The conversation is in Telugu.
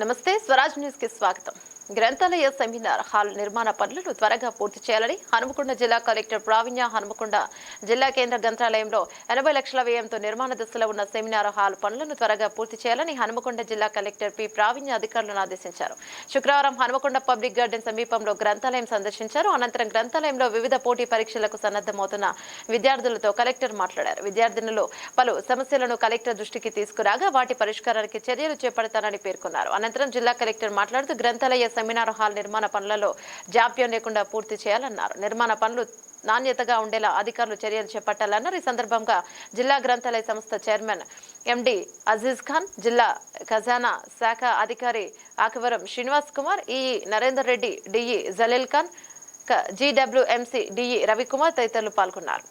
నమస్తే స్వరాజ్ న్యూస్కి స్వాగతం. గ్రంథాలయ సెమినార్ హాల్ నిర్మాణ పనులను త్వరగా పూర్తి చేయాలని హనుమకొండ జిల్లా కలెక్టర్ ప్రావీణ్య హనుమకొండ జిల్లా కేంద్ర గ్రంథాలయంలో ఎనభై లక్షల వ్యయంతో నిర్మాణ దశలో ఉన్న సెమినార్ హాల్ పనులను త్వరగా పూర్తి చేయాలని హనుమకొండ జిల్లా కలెక్టర్ పి ప్రావీణ్య అధికారులను ఆదేశించారు. శుక్రవారం హనుమకొండ పబ్లిక్ గార్డెన్ సమీపంలో గ్రంథాలయం సందర్శించారు. అనంతరం గ్రంథాలయంలో వివిధ పోటీ పరీక్షలకు సన్నద్దమవుతున్న విద్యార్థులతో కలెక్టర్ మాట్లాడారు. విద్యార్థినులు పలు సమస్యలను కలెక్టర్ దృష్టికి తీసుకురాగా వాటి పరిష్కారానికి చర్యలు చేపడతానని పేర్కొన్నారు. అనంతరం జిల్లా కలెక్టర్ మాట్లాడుతూ గ్రంథాలయ సెమినార్ హాల్ నిర్మాణ పనులలో జాప్యం లేకుండా పూర్తి చేయాలన్నారు. నిర్మాణ పనులు నాణ్యతగా ఉండేలా అధికారులు చర్యలు చేపట్టాలన్నారు. ఈ సందర్భంగా జిల్లా గ్రంథాలయ సంస్థ చైర్మన్ ఎండి అజీజ్ ఖాన్ జిల్లా ఖజానా శాఖ అధికారి Akavaram Srinivas Kumar E Narender Reddy DE Jaleel Khan GWMC DE Ravikumar తదితరులు పాల్గొన్నారు.